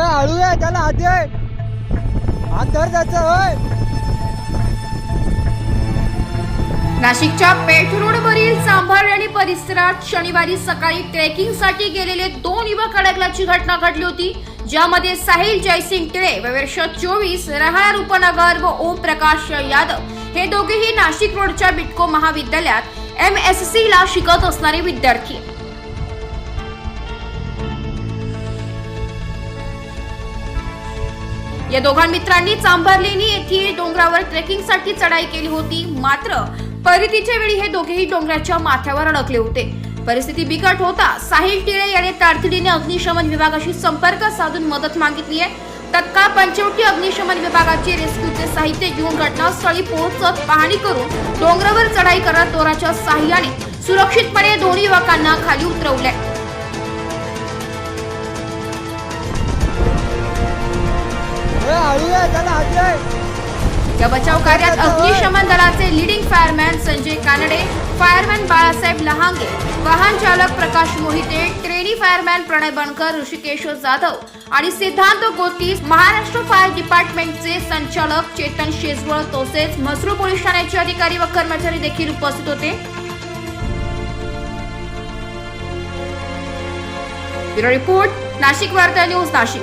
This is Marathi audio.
आळू आहे त्याला हात दे. हात धर त्याचा होय. नाशिकच्या पेठ रोडवरील चांभार आणि परिसरात शनिवारी सकाळी ट्रेकिंगसाठी गेलेले दोन युवक अडकल्याची घटना घडली होती. ज्यामध्ये साहिल जयसिंग टिळे वर्ष चोवीस रहाळा उपनगर व ओम प्रकाश यादव हे दोघेही नाशिक रोडच्या बिटको महाविद्यालयात एम एस सी ला शिकत असणारे विद्यार्थी. या दोघां मित्रांनी चांभारलेनी येथील डोंगरावर ट्रेकिंगसाठी चढाई केली होती. मात्र परितीच्या वेळी हे दोघेही डोंगराच्या माथ्यावर अडकले होते. परिस्थिती बिकट होता साहिल टिळे याने तातडीने अग्निशमन विभागाशी संपर्क साधून मदत मागितली आहे. तत्काळ पंचवटी अग्निशमन विभागाचे रेस्क्यूचे साहित्य घेऊन घटनास्थळी पोहोचत पाहणी करून डोंगरावर चढाई करत दोराच्या साह्याने सुरक्षितपणे दोन्ही युवकांना खाली उतरवले. या बचाव कार्यात अग्निशमन दलाचे leading fireman Sanjay Kanade fireman Balasaheb Lahange वाहन चालक प्रकाश मोहिते ट्रेनी फायरमॅन प्रणय बनकर ऋषिकेश जाधव आणि सिद्धांत गोती महाराष्ट्र फायर डिपार्टमेंटचे संचालक चेतन शेजवळ तसेच म्हसरू पोलीस ठाण्याचे अधिकारी व कर्मचारी देखील उपस्थित होते. रिपोर्ट नाशिक वार्ता न्यूज नाशिक.